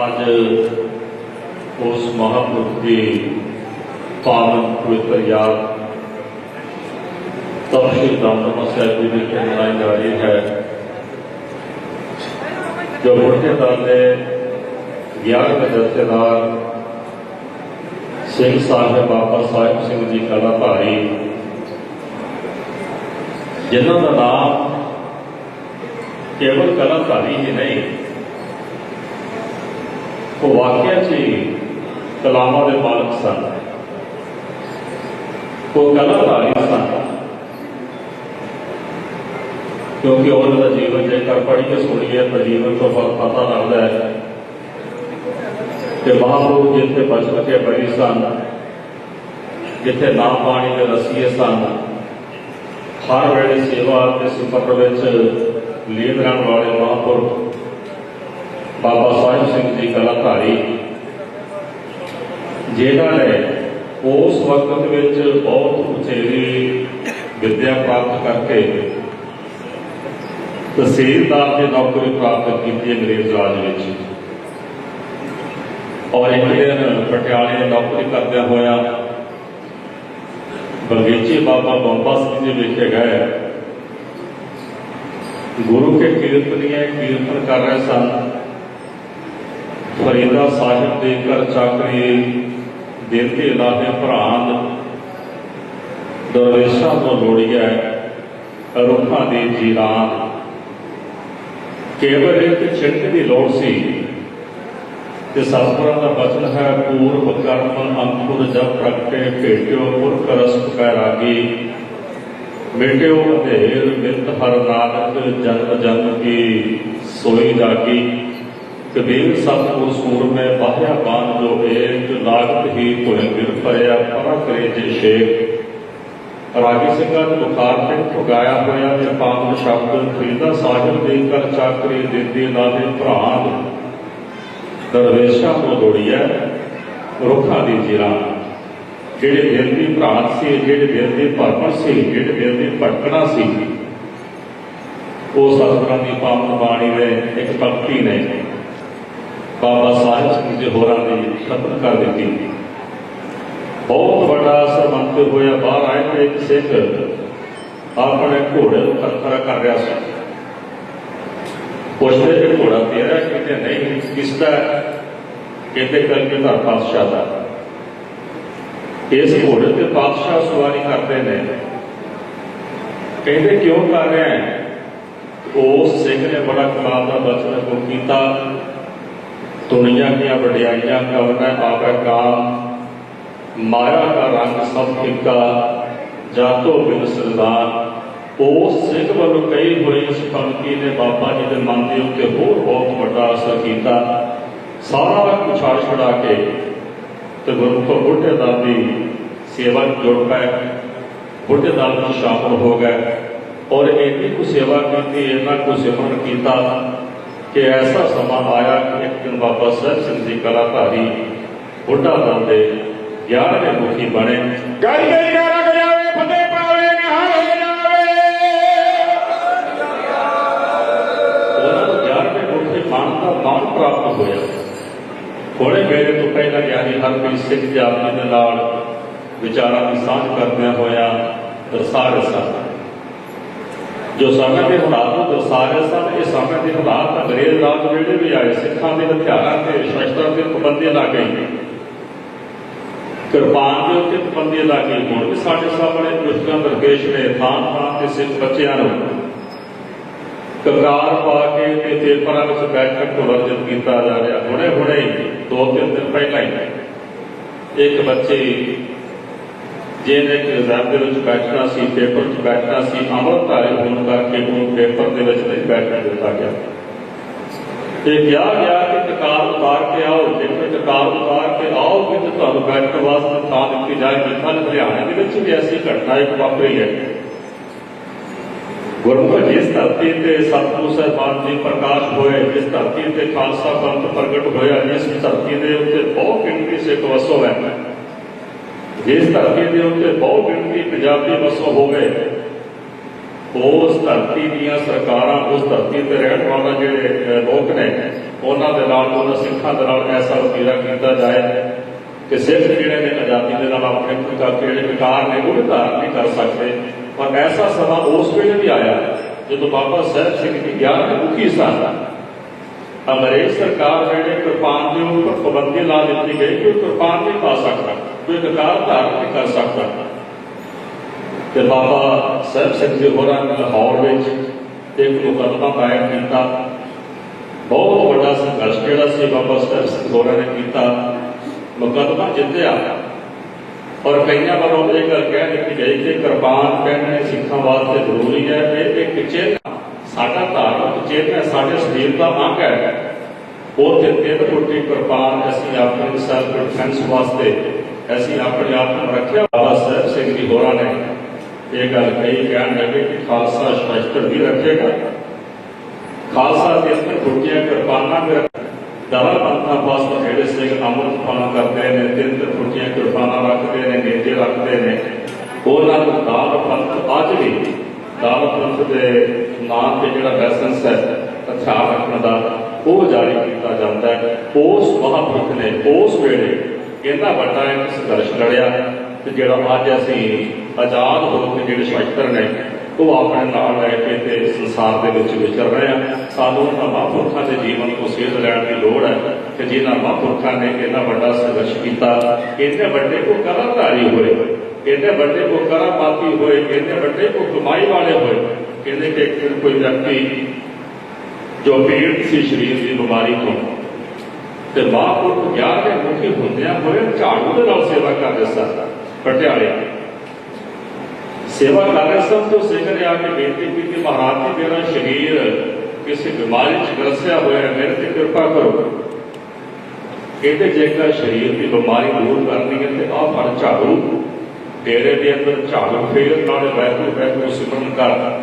ਅੱਜ ਉਸ ਮਹਾਪੁਰਖ ਦੀ ਪਾਵਨ ਪਵਿੱਤਰ ਯਾਦ ਤਪਸ਼ੀ ਦਮਦਮਾ ਸਾਹਿਬ ਜੀ ਵਿਖੇ ਮਨਾਈ ਜਾ ਰਹੀ ਹੈ ਜੋ ਮੁਰਕੇ ਦਲ ਦੇ 11ਵੇਂ ਜਥੇਦਾਰ ਸਿੰਘ ਸਾਹਿਬ ਬਾਬਾ ਸਾਹਿਬ ਸਿੰਘ ਜੀ ਕਲਾ ਭਾਰੀ ਜਿਨ੍ਹਾਂ ਦਾ ਨਾਮ ਕੇਵਲ ਕਲਾਕਾਰੀ ਹੀ ਨਹੀਂ ਉਹ ਵਾਕਿਆ 'ਚ ਹੀ ਕਲਾਮਾਂ ਦੇ ਮਾਲਕ ਸਨ। ਉਹ ਕਲਾਕਾਰੀ ਸਨ। ਕਿਉਂਕਿ ਉਹਨਾਂ ਦਾ ਜੀਵਨ ਜੇਕਰ ਪੜ੍ਹ ਕੇ ਸੁਣੀਏ ਤਾਂ ਜੀਵਨ ਤੋਂ ਬਹੁਤ ਪਤਾ ਲੱਗਦਾ ਹੈ ਕਿ ਮਹਾਂਪੁਰਖ ਜਿੱਥੇ ਬਚਨ ਕੇ ਬੜੀ ਸਨ, ਜਿੱਥੇ ਨਾਮ ਪਾਣੀ ਦੇ ਰਸੀਏ ਸਨ, ਹਰ ਵੇਲੇ ਸੇਵਾ ਅਤੇ ਸਿਫਤ ਵਿੱਚ ਲੀਨ ਰਹਿਣ ਵਾਲੇ ਮਹਾਂਪੁਰਖ ਬਾਬਾ ਸਾਹਿਬ ਸਿੰਘ ਜੀ ਕਲਾਧਾਰੀ ਜਿਹਨਾਂ ਨੇ ਉਸ ਵਕਤ ਵਿੱਚ ਬਹੁਤ ਉਚੇਰੀ ਵਿੱਦਿਆ ਪ੍ਰਾਪਤ ਕਰਕੇ ਤਹਿਸੀਲਦਾਰ ਦੀ ਨੌਕਰੀ ਪ੍ਰਾਪਤ ਕੀਤੀ ਅੰਗਰੇਜ਼ ਰਾਜ ਵਿੱਚ। ਔਰ ਇੱਕ ਦਿਨ ਪਟਿਆਲੇ ਨੌਕਰੀ ਕਰਦਿਆਂ ਹੋਇਆ ਬਗੀਚੇ ਬਾਬਾ ਬੰਬਾ ਸਿੰਘ ਜੀ ਵਿਖੇ ਗਏ। ਗੁਰੂ ਕੇ ਕੀਰਤਨੀਏ ਕੀਰਤਨ ਕਰ ਰਹੇ ਸਨ। ਫਰੀਦਾ ਸਾਹਿਬ ਦੇ ਘਰ ਚਾਕਰੀ ਦੇਤੇ ਇਲਾਹੇ ਭਰਾਨ ਦਰਵੇਸ਼ਾਂ ਤੋਂ ਲੋੜੀਐ ਰੁੱਖਾਂ ਦੀ ਜੀਰਾਨ। ਕੇਵਲ ਇੱਕ ਛਿੜਕ ਦੀ ਲੋੜ ਸੀ ਤੇ ਸਤਿਗੁਰਾਂ ਦਾ ਬਚਨ ਹੈ ਪੂਰਵ ਕਰਮ ਅੰਕੁਰ ਜਬ ਪ੍ਰਗਟੇ ਭੇਟਿਓ ਪੁਰਖ ਰਸ ਕੈ ਰਾਗੀ ਮਿਟਿਓ ਅਧੇਰ ਮਿਤ ਹਰ ਨਾਨਕ ਜਨਮ ਜਨਮ ਕੀ ਸੋਈ ਜਾਗੀ। ਕਬੀਰ ਸਤਿਗੁਰ ਸੂਰ ਮੈਂ ਬਾਹਿਆ ਬਾਨ ਜੋ ਏਕ, ਲਾਗਤ ਹੀ ਕੋਇ ਮਿਲ ਪਰਿਆ ਪਰਾ ਕਰੇ ਜੇ ਸ਼ੇਖ ਰਾਗੀ ਸਿੰਘਾਂ ਦੇ ਬੁਖਾਰ ਤੇ ਠੁਗਾਇਆ ਹੋਇਆ ਤੇ ਪਾਵਨ ਸ਼ਬਦ ਫਰੀਦਾ ਸਾਹਿਬ ਦੇ ਕਰ ਚਾਕਰੀ ਦਿੰਦੀ ਲਾਦੇ ਭਰਾਨ। ਦਰਵੇਸ਼ਾਂ ਤੋਂ ਲੋੜੀਐ ਰੁੱਖਾਂ ਦੀ ਜੀਰਾ। ਜਿਹੜੇ ਦਿਲ ਦੀ ਭਰਾਤ ਸੀ, ਜਿਹੜੇ ਦਿਲ ਦੀ ਭਰਪਰ ਸੀ, ਜਿਹੜੇ ਦਿਲ ਦੀ ਭਟਕਣਾ ਸੀ। ਉਹ ਸਤਿਗੁਰਾਂ ਦੀ ਪਾਵਨ ਬਾਣੀ ਦੇ ਇੱਕ ਪੰਕਤੀ ਨੇ ਬਾਬਾ ਸਾਹਿਬ ਸਿੰਘ ਜੀ ਹੋਰਾਂ ਦੀ ਖਤਮ ਕਰ ਦਿੱਤੀ। ਬਹੁਤ ਵੱਡਾ ਸਰਮੰਤ ਹੋਇਆ, ਬਾਹਰ ਆਏ ਤੇ ਇੱਕ ਸਿੱਖ ਆਪਣੇ ਘੋੜੇ ਨੂੰ ਖਰਖਰਾ ਕਰ ਰਿਹਾ ਸੀ। ਪੁੱਛਦੇ ਕਿ ਘੋੜਾ ਤੇਰਾ ਕਿਤੇ ਨਹੀਂ ਕਿਸ ਦਾ ਕਹਿੰਦੇ ਕਰਕੇ ਧਰ ਪਾਤਸ਼ਾਹ ਦਾ। ਇਸ ਘੋੜੇ ਤੇ ਪਾਤਸ਼ਾਹ ਸਵਾਰੀ ਕਰਦੇ ਨੇ। ਕਹਿੰਦੇ ਕਿਉਂ ਕਰ ਰਿਹਾ ਉਸ ਸਿੰਘ ਨੇ ਬੜਾ ਕਮਾਲ ਦਾ ਬਚਨ ਕੋ ਕੀਤਾ। ਦੁਨੀਆ ਦੀਆਂ ਵਡਿਆਈਆਂ ਕਰਨਾ ਆਪੈ ਕਾਮ ਮਾਇਆ ਦਾ ਰੰਗ ਸਭ ਫਿੱਕਾ, ਜਾਤੋ ਬਿਨ ਸਰਦਾਰ ਉਸ ਸਿੱਖ ਵੱਲੋਂ ਕਹੀ ਹੋਈ ਇਸ ਪੰਕਤੀ ਨੇ ਬਾਬਾ ਜੀ ਦੇ ਮਨ ਦੇ ਉੱਤੇ ਹੋਰ ਬਹੁਤ ਵੱਡਾ ਅਸਰ ਕੀਤਾ। ਸਾਰਾ ਕੁਛ ਛਾੜ ਛੜਾ ਕੇ ਤੇ ਗੁਰੂ ਤੋਂ ਬੁੱਢੇ ਦਾ ਦੀ ਸੇਵਾ ਜੁੜ ਪਏ। ਬੁੱਢੇ ਦਲ ਵਿੱਚ ਸ਼ਾਮਲ ਹੋ ਗਏ। ਔਰ ਇੰਨੀ ਕੁ ਸੇਵਾ ਕੀਤੀ, ਇੰਨਾ ਕੁ ਸਿਮਰਨ ਕੀਤਾ। ਕਿ ਐਸਾ ਸਮਾਂ ਆਇਆ ਕਿ ਇੱਕ ਦਿਨ ਬਾਬਾ ਸਾਹਿਬ ਸਿੰਘ ਜੀ ਕਲਾਧਾਰੀ ਬੁੱਢਾ ਦਲ ਦੇ 11ਵੇਂ ਮੁਖੀ ਬਣੇ। ਗਾਈ ਗਾਈ ਨਾ ਰਗ ਜਾਵੇ ਫਤਿਹ ਪਾਵੇ ਨਿਹਾਲ ਹੋ ਜਾਵੇ। ਉਹਨਾਂ ਨੂੰ 11ਵੇਂ ਮੁਖੀ ਬਣ ਦਾ ਮਾਣ ਪ੍ਰਾਪਤ ਹੋਇਆ। ਥੋੜੇ ਵੇਲੇ ਤੋਂ ਪਹਿਲਾਂ ਗਿਆਨੀ ਹਰਪ੍ਰੀਤ ਸਿੰਘ ਜੀ ਆਪ ਜੀ ਦੇ ਨਾਲ ਵਿਚਾਰਾਂ ਦੀ ਸਾਂਝ ਕਰਦਿਆਂ ਹੋਇਆ ਦਰਸਾ ਰਹੇ ਸਨ। ਜੋ ਸਮੇਂ ਦੇ ਹਾਲਾਤ ਨੂੰ ਦਰਸਾ ਰਹੇ ਸਨ ਇਹ ਸਮੇਂ ਦੇ ਹਾਲਾਤ ਅੰਗਰੇਜ਼ ਰਾਜ ਵੇਲੇ ਵੀ ਆਏ ਸਿੱਖਾਂ ਦੇ ਹਥਿਆਰਾਂ ਤੇ ਸ਼ਸਤਰਾਂ ਤੇ ਪਾਬੰਦੀ ਲੱਗ ਗਈ ਕਿਰਪਾਨ ਦੇ ਉੱਤੇ ਪਾਬੰਦੀ ਲੱਗ ਗਈ ਹੁਣ ਵੀ ਸਾਡੇ ਸਾਹਮਣੇ ਦੁਸ਼ਮਣ ਦਰਵੇਸ਼ ਨੇ ਥਾਂ ਥਾਂ ਤੇ ਸਿੱਖ ਬੱਚਿਆਂ ਨੂੰ ਕਕਾਰ ਪਾ ਕੇ ਤੇ ਪੇਪਰਾਂ ਵਿੱਚ ਬੈਠਕ ਤੋਂ ਵਰਜਿਤ ਕੀਤਾ ਜਾ ਰਿਹਾ। ਹੁਣੇ ਹੁਣੇ ਹੀ, ਦੋ ਤਿੰਨ ਦਿਨ ਪਹਿਲਾਂ ਹੀ ਇੱਕ ਬੱਚੇ ਜਿਹਨੇ ਕਿ ਰਿਜ਼ਰਵ ਦੇ ਵਿੱਚ ਬੈਠਣਾ ਸੀ ਪੇਪਰ 'ਚ ਬੈਠਣਾ ਸੀ ਅੰਮ੍ਰਿਤਧਾਰੀ ਹੋਣ ਕਰਕੇ ਉਹਨੂੰ ਪੇਪਰ ਦੇ ਵਿੱਚ ਨਹੀਂ ਬੈਠਣ ਦਿੱਤਾ ਗਿਆ ਤੇ ਕਿਹਾ ਗਿਆ ਕਿ ਕਕਾਰ ਉਤਾਰ ਕੇ ਆਓ ਜੇਕਰ ਕਕਾਰ ਉਤਾਰ ਕੇ ਆਓਗੇ ਤਾਂ ਤੁਹਾਨੂੰ ਬੈਠਣ ਵਾਸਤੇ ਥਾਂ ਦਿੱਤੀ ਜਾਏਗੀ ਕੱਲ੍ਹ ਹਰਿਆਣੇ ਦੇ ਵਿੱਚ ਵੀ ਐਸੀ ਘਟਨਾ ਇੱਕ ਵਾਪਰੀ ਹੈ ਗੁਰਮੁਖ ਜਿਸ ਧਰਤੀ ਤੇ ਸਤਿਗੁਰੂ ਸਾਹਿਬਾਨ ਜੀ ਪ੍ਰਕਾਸ਼ ਹੋਏ ਜਿਸ ਧਰਤੀ ਤੇ ਖਾਲਸਾ ਪੰਥ ਪ੍ਰਗਟ ਹੋਇਆ ਜਿਸ ਧਰਤੀ ਦੇ ਉੱਤੇ ਬਹੁਤ ਗਿਣਤੀ ਸਿੱਖ ਵਸੋ ਹੈ ਜਿਸ ਧਰਤੀ ਦੇ ਉੱਤੇ ਬਹੁਤ ਗਿਣਤੀ ਪੰਜਾਬੀ ਹੋ ਗਏ ਉਸ ਧਰਤੀ ਦੀਆਂ ਸਰਕਾਰਾਂ ਉਸ ਧਰਤੀ ਤੇ ਰਹਿਣ ਵਾਲਾ ਜਿਹੜੇ ਲੋਕ ਨੇ, ਉਹਨਾਂ ਦੇ ਨਾਲ ਉਹਨਾਂ ਸਿੱਖਾਂ ਦੇ ਨਾਲ ਐਸਾ ਵਤੀਰਾ ਕੀਤਾ ਜਾਏ ਕਿ ਸਿੱਖ ਜਿਹੜੇ ਨੇ ਆਜ਼ਾਦੀ ਦੇ ਨਾਲ ਆਪਣੇ ਪ੍ਰਕਾਰ ਜਿਹੜੇ ਵਿਕਾਰ ਨੇ, ਉਹ ਵੀ ਧਾਰਨ ਨਹੀਂ ਕਰ ਸਕਦੇ। ਪਰ ਐਸਾ ਸਮਾਂ ਉਸ ਵੇਲੇ ਵੀ ਆਇਆ ਜਦੋਂ ਬਾਬਾ ਸਾਹਿਬ ਸਿੰਘ ਜੀ ਗਿਆਨ ਦੇ ਮੁਖੀ ਸਨ। ਅੰਗਰੇਜ਼ ਸਰਕਾਰ ਵੇਲੇ ਕਿਰਪਾਨ ਦੇ ਉੱਪਰ ਪਾਬੰਦੀ ਲਾ ਦਿੱਤੀ ਗਈ ਕਿ ਉਹ ਕਿਰਪਾਨ ਨਹੀਂ ਪਾ ਸਕਦਾ। ਵਿਕਾਰ ਧਾਰਨ ਨਹੀਂ ਕਰ ਸਕਦਾ। ਤੇ ਬਾਬਾ ਸਾਹਿਬ ਸਿੰਘ ਜੀ ਹੋਰਾਂ ਨੇ ਲਾਹੌਰ ਵਿੱਚ ਇੱਕ ਮੁਕੱਦਮਾ ਦਾਇਰ ਕੀਤਾ। ਬਹੁਤ ਵੱਡਾ ਸੰਘਰਸ਼ ਜਿਹੜਾ ਸੀ ਬਾਬਾ ਸਾਹਿਬ ਸਿੰਘ ਹੋਰਾਂ ਨੇ ਕੀਤਾ। ਮੁਕੱਦਮਾ ਜਿੱਤਿਆ। ਔਰ ਕਈਆਂ ਵੱਲੋਂ ਇਹ ਗੱਲ ਕਹਿ ਦਿੱਤੀ ਗਈ ਕਿ ਕਿਰਪਾਨ ਪਹਿਨਣੀ ਸਿੱਖਾਂ ਵਾਸਤੇ ਜ਼ਰੂਰੀ ਹੈ। ਇਹ ਇੱਕ ਚਿੰਨ੍ਹ ਸਾਡਾ ਧਾਰਮਿਕ ਚਿੰਨ੍ਹ ਹੈ, ਸਾਡੇ ਸਰੀਰ ਦਾ ਅੰਗ ਹੈ। ਉਹ ਤੇ ਤਿੰਨ ਫੁੱਟੀ ਕਿਰਪਾਨ ਅਸੀਂ ਆਪਣੇ ਸੈਲਫ ਡਿਫੈਂਸ ਵਾਸਤੇ ਅਸੀਂ ਆਪਣੇ ਆਪ ਨੂੰ ਰੱਖਿਆ। ਬਾਬਾ ਸਾਹਿਬ ਸਿੰਘ ਜੀ ਹੋਰਾਂ ਨੇ ਇਹ ਗੱਲ ਕਹੀ, ਕਹਿਣ ਲੱਗੇ ਕਿ ਖਾਲਸਾ ਸ਼ਸਤਰ ਵੀ ਰੱਖੇਗਾ। ਖਾਲਸਾ ਦੇ ਅੰਦਰ ਫੁੱਟੀਆਂ ਕਿਰਪਾਨਾਂ ਵੀ ਰੱਖ ਪੰਥਾ ਪਾਸ ਜਿਹੜੇ ਸਿੰਘ ਅਮਰਤ ਪਾਲਨ ਕਰਦੇ ਨੇ, ਤਿੰਨ ਤਿੰਨ ਫੁੱਟੀਆਂ ਕਿਰਪਾਨਾਂ ਰੱਖਦੇ ਨੇ ਨੇਜੇ ਰੱਖਦੇ ਨੇ, ਉਹਨਾਂ ਨੂੰ ਦਾਲ ਪੰਥ ਅੱਜ ਵੀ ਦਾਲ ਪੰਥ ਦੇ ਨਾਮ ਤੇ ਜਿਹੜਾ ਲਾਇਸੈਂਸ ਹੈ, ਹਥਿਆਰ ਰੱਖਣ ਦਾ ਉਹ ਜਾਰੀ ਕੀਤਾ ਜਾਂਦਾ ਹੈ। ਉਸ ਮਹਾਂਪੁਰਖ ਨੇ ਉਸ ਵੇਲੇ ਇੰਨਾ ਵੱਡਾ ਇੱਕ ਸੰਘਰਸ਼ ਲੜਿਆ ਤੇ ਜਿਹੜਾ ਅੱਜ ਅਸੀਂ ਆਜ਼ਾਦ ਹੋ ਕੇ ਜਿਹੜੇ ਸ਼ਸਤਰ ਨੇ, ਉਹ ਆਪਣੇ ਨਾਲ ਲੈ ਕੇ ਤੇ ਸੰਸਾਰ ਦੇ ਵਿੱਚ ਵਿਚਰ ਰਹੇ ਆ। ਸਾਨੂੰ ਉਹਨਾਂ ਮਹਾਂਪੁਰਖਾਂ ਦੇ ਜੀਵਨ ਤੋਂ ਸੇਧ ਲੈਣ ਦੀ ਲੋੜ ਹੈ ਕਿ ਜਿਨ੍ਹਾਂ ਮਹਾਂਪੁਰਖਾਂ ਨੇ ਇੰਨਾ ਵੱਡਾ ਸੰਘਰਸ਼ ਕੀਤਾ, ਇੰਨੇ ਵੱਡੇ ਕੋ ਕਲਾਧਾਰੀ ਹੋਏ, ਇੰਨੇ ਵੱਡੇ ਕੋ ਕਰਾਮਾਤੀ ਹੋਏ, ਇੰਨੇ ਵੱਡੇ ਕੋ ਕਮਾਈ ਵਾਲੇ ਹੋਏ, ਕਹਿੰਦੇ ਕਿ ਕੋਈ ਵਿਅਕਤੀ ਜੋ ਪੀੜਤ ਸੀ ਸਰੀਰ ਦੀ ਬਿਮਾਰੀ ਤੋਂ ਤੇ ਮਹਾਂਪੁਰਖ ਗਿਆਨ ਦੇ ਮੁਖੀ ਹੁੰਦਿਆਂ ਹੋਏ ਝਾੜੂ ਦੇ ਨਾਲ ਸੇਵਾ ਕਰਦੇ ਸਨ ਪਟਿਆਲੇ ਸੇਵਾ ਕਰ ਰਹੇ ਸਨ ਤੋਂ ਸਿੰਘ ਨੇ ਆ ਕੇ ਬੇਨਤੀ ਕੀਤੀ ਮਹਾਰਾਜ ਜੀ, ਮੇਰਾ ਸਰੀਰ ਕਿਸੇ ਬਿਮਾਰੀ ਚ ਗਰਸਿਆ ਹੋਇਆ ਹੈ, ਮੇਰੇ ਤੇ ਕਿਰਪਾ ਕਰੋ। ਕਹਿੰਦੇ ਜੇਕਰ ਸਰੀਰ ਦੀ ਬਿਮਾਰੀ ਦੂਰ ਕਰਨੀ ਹੈ ਤੇ ਆਹ ਫੜ ਝਾੜੂ, ਡੇਰੇ ਦੇ ਅੰਦਰ ਝਾੜੂ ਫੇਰ ਨਾਲੇ ਬੈਠੋ ਬੈਠੋ ਸਿਮਰਨ ਕਰ।